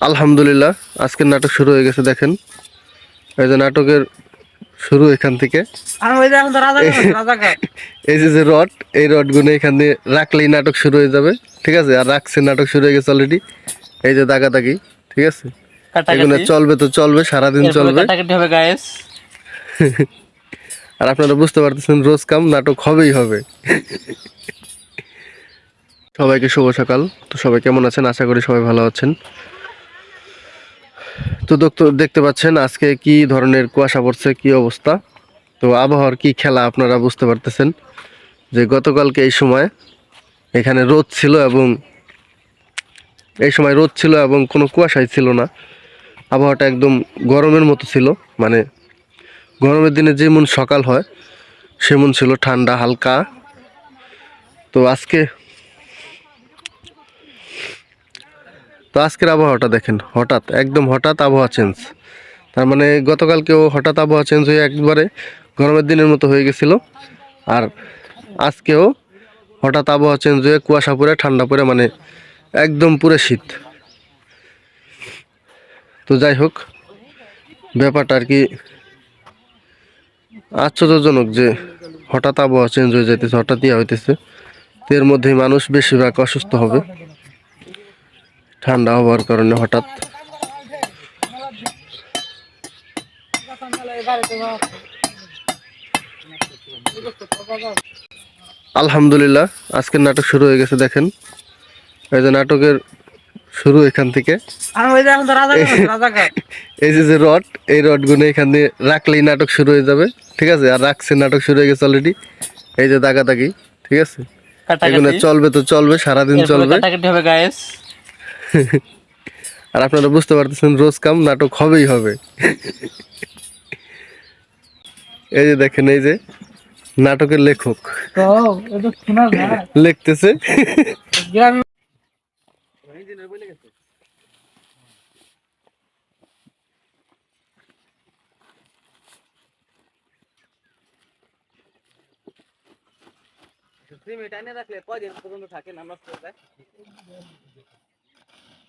আলহামদুলিল্লাহ আজকের নাটক শুরু হয়ে গেছে দেখেন। এই যে নাটকের শুরু এখান থেকে। এই যে যে রড এই রডগুলো এখানে রাখলেই নাটক শুরু হয়ে যাবে ঠিক আছে? আর রাখছে নাটক শুরু হয়ে গেছে অলরেডি এই যে দাগাদাগি ঠিক আছে? এগুলো চলবে তো চলবে সারাদিন চলবে। আর আপনারা বুঝতে পারতেছেন রোজ কাম নাটক হবেই হবে। সবাইকে শুভ সকাল। তো সবাই কেমন আছেন? আশা করি সবাই ভালো আছেন। তো দেখতে পাচ্ছেন আজকে কি ধরনের কুয়াশা পড়ছে, কি অবস্থা? তো আবহাওয়ার কি খেলা আপনারা বুঝতে পারতেছেন? যে গতকালকে এই সময় এখানে রোদ ছিল এবং এই সময় রোদ ছিল এবং কোনো কুয়াশাই ছিল না। আবহাওয়াটা একদম গরমের মতো ছিল মানে গরমের দিনে যেমন সকাল হয়, সেমন ছিল ঠান্ডা, হালকা। তো আজকে তো আজকের আবহাওয়াটা দেখেন, হঠাৎ, একদম হঠাৎ আবহাওয়া চেঞ্জ তার মানে গতকালকেও হঠাৎ আবহাওয়া চেঞ্জ হয়ে একবারে গরমের দিনের মতো হয়ে গেছিল। আর আজকেও হঠাৎ আবহাওয়া চেঞ্জ হয়ে কুয়াশা পরে ঠান্ডা পরে মানে একদম পুরো শীত। তো যাই হোক, ব্যাপারটা আর কি আশ্চর্যজনক যে হঠাৎ আবহাওয়া চেঞ্জ হয়ে যাইতেছে, হঠাৎ ইয়া হইতেছে। এর মধ্যেই মানুষ বেশিরভাগ অসুস্থ হবে। ঠান্ডা হওয়ার কারণে হঠাৎ আলহামদুলিল্লাহ আজকের নাটক শুরু হয়ে গেছে দেখেন। এই যে নাটকের শুরু এখান থেকে। এই যে যে রড এই রডগুলো এখানে রাখলেই নাটক শুরু হয়ে যাবে ঠিক আছে? আর রাখছে নাটক শুরু হয়ে গেছে অলরেডি এই যে দাগাদাগি ঠিক আছে? এগুলো চলবে তো চলবে সারাদিন চলবে। আর আপনারা বুঝতে পারতেছেন রোজ কাম নাটক হবেই হবে। এই যে দেখেন এই যে নাটকের লেখক। লিখতেছে। রাখলে কয়দিন পর্যন্ত থাকে নামাজ পড়তে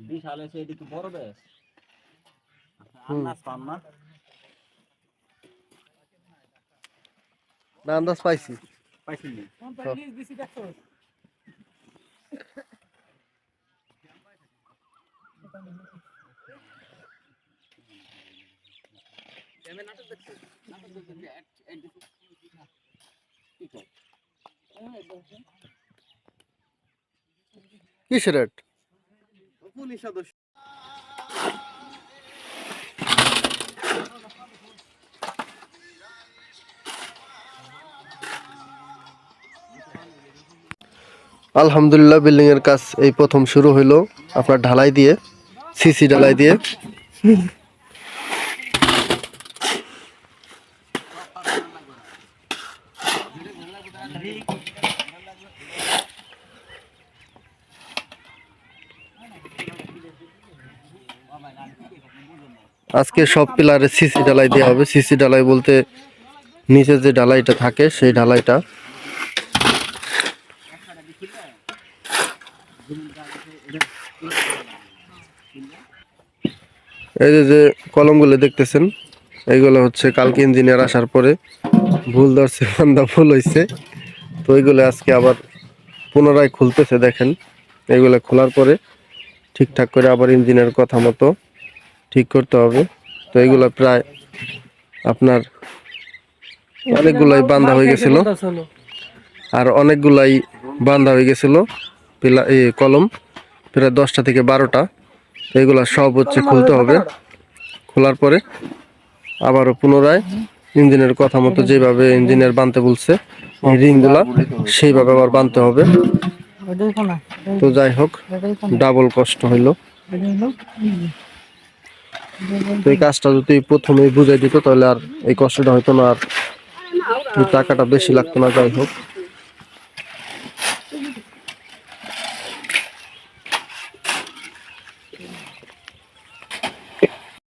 বিশাল এসে এদিকে বড় বেশ। হুম। আন্দাজ পাম না? না আন্দাজ পাইছি। পাইছি নি? দিছি দেখছ আলহামদুলিল্লাহ বিল্ডিং এর কাজ এই প্রথম শুরু হইল। আপনার ঢালাই দিয়ে সিসি ঢালাই দিয়ে। আজকে সব পিলারে সিসি ঢালাই দেওয়া হবে। সিসি ঢালাই বলতে নিচে যে ঢালাইটা থাকে, সেই ঢালাইটা। এই যে যে কলমগুলো দেখতেছেন এইগুলো হচ্ছে কালকে ইঞ্জিনিয়ার আসার পরে ভুল ধরছে, বান্দা ভুল হয়েছে তো এইগুলো আজকে আবার পুনরায় খুলতেছে, দেখেন। এইগুলো খোলার পরে ঠিকঠাক করে আবার ইঞ্জিনের কথা মতো ঠিক করতে হবে। তো এইগুলো প্রায় আপনার অনেকগুলাই বান্ধা হয়ে গেছিল। আর অনেকগুলাই বান্ধা হয়ে গেছিল পিলা এই কলম। প্রায় দশটা থেকে বারোটা। তো এগুলা সব হচ্ছে খুলতে হবে। খোলার পরে আবারও পুনরায় ইঞ্জিনের কথা মতো যেভাবে ইঞ্জিনিয়ার বানতে বলছে এই রিংগুলা সেইভাবে আবার বানতে হবে। তো যাই হোক ডাবল কষ্ট হইল। তো এই কাজটা যদি প্রথমেই বুঝাই দিত, তাহলে আর এই কষ্টটা হয়তো না, আর টাকাটা বেশি লাগতো না, যাই হোক।